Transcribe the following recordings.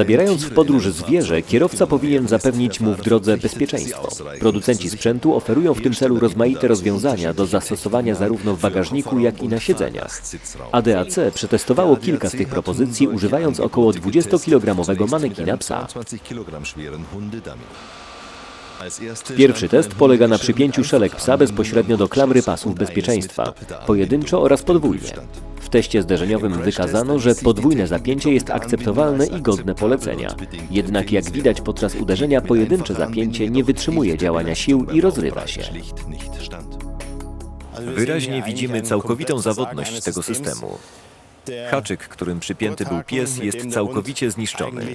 Zabierając w podróż zwierzę, kierowca powinien zapewnić mu w drodze bezpieczeństwo. Producenci sprzętu oferują w tym celu rozmaite rozwiązania do zastosowania zarówno w bagażniku, jak i na siedzeniach. ADAC przetestowało kilka z tych propozycji, używając około 20-kilogramowego manekina psa. Pierwszy test polega na przypięciu szelek psa bezpośrednio do klamry pasów bezpieczeństwa, pojedynczo oraz podwójnie. W teście zderzeniowym wykazano, że podwójne zapięcie jest akceptowalne i godne polecenia. Jednak jak widać podczas uderzenia pojedyncze zapięcie nie wytrzymuje działania sił i rozrywa się. Wyraźnie widzimy całkowitą zawodność tego systemu. Haczyk, którym przypięty był pies, jest całkowicie zniszczony.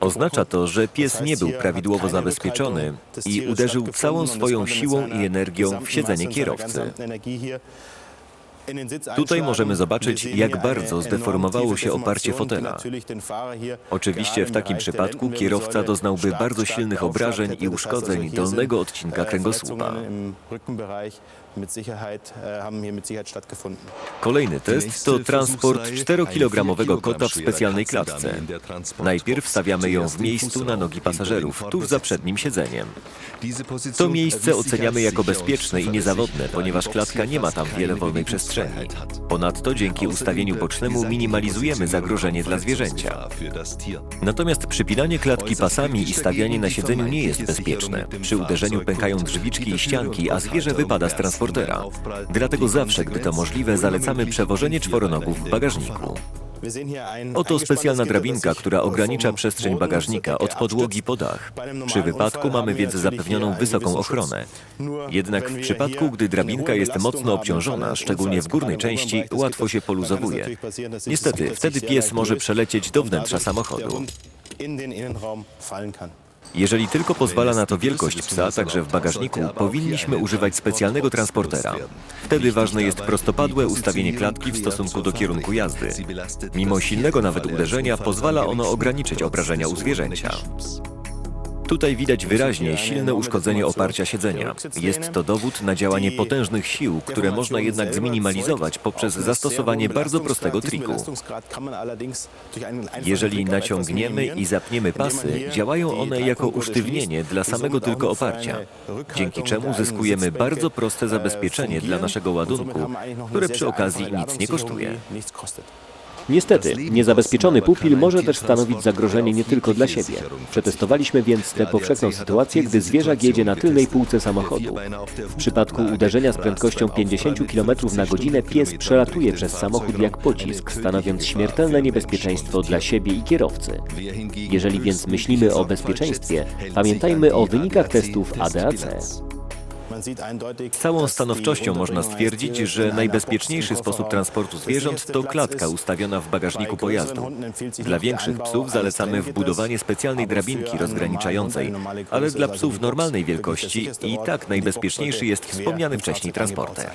Oznacza to, że pies nie był prawidłowo zabezpieczony i uderzył całą swoją siłą i energią w siedzenie kierowcy. Tutaj możemy zobaczyć, jak bardzo zdeformowało się oparcie fotela. Oczywiście w takim przypadku kierowca doznałby bardzo silnych obrażeń i uszkodzeń dolnego odcinka kręgosłupa. Kolejny test to transport 4-kilogramowego kota w specjalnej klatce. Najpierw stawiamy ją w miejscu na nogi pasażerów, tuż za przednim siedzeniem. To miejsce oceniamy jako bezpieczne i niezawodne, ponieważ klatka nie ma tam wiele wolnej przestrzeni. Ponadto dzięki ustawieniu bocznemu minimalizujemy zagrożenie dla zwierzęcia. Natomiast przypinanie klatki pasami i stawianie na siedzeniu nie jest bezpieczne. Przy uderzeniu pękają drzwiczki i ścianki, a zwierzę wypada z transportera. Dlatego zawsze, gdy to możliwe, zalecamy przewożenie czworonogów w bagażniku. Oto specjalna drabinka, która ogranicza przestrzeń bagażnika od podłogi po dach. Przy wypadku mamy więc zapewnioną wysoką ochronę. Jednak w przypadku, gdy drabinka jest mocno obciążona, szczególnie w górnej części, łatwo się poluzowuje. Niestety, wtedy pies może przelecieć do wnętrza samochodu. Jeżeli tylko pozwala na to wielkość psa, także w bagażniku, powinniśmy używać specjalnego transportera. Wtedy ważne jest prostopadłe ustawienie klatki w stosunku do kierunku jazdy. Mimo silnego nawet uderzenia, pozwala ono ograniczyć obrażenia u zwierzęcia. Tutaj widać wyraźnie silne uszkodzenie oparcia siedzenia. Jest to dowód na działanie potężnych sił, które można jednak zminimalizować poprzez zastosowanie bardzo prostego triku. Jeżeli naciągniemy i zapniemy pasy, działają one jako usztywnienie dla samego tylko oparcia, dzięki czemu zyskujemy bardzo proste zabezpieczenie dla naszego ładunku, które przy okazji nic nie kosztuje. Niestety, niezabezpieczony pupil może też stanowić zagrożenie nie tylko dla siebie. Przetestowaliśmy więc tę powszechną sytuację, gdy zwierzak jedzie na tylnej półce samochodu. W przypadku uderzenia z prędkością 50 km na godzinę pies przelatuje przez samochód jak pocisk, stanowiąc śmiertelne niebezpieczeństwo dla siebie i kierowcy. Jeżeli więc myślimy o bezpieczeństwie, pamiętajmy o wynikach testów ADAC. Z całą stanowczością można stwierdzić, że najbezpieczniejszy sposób transportu zwierząt to klatka ustawiona w bagażniku pojazdu. Dla większych psów zalecamy wbudowanie specjalnej drabinki rozgraniczającej, ale dla psów normalnej wielkości i tak najbezpieczniejszy jest wspomniany wcześniej transporter.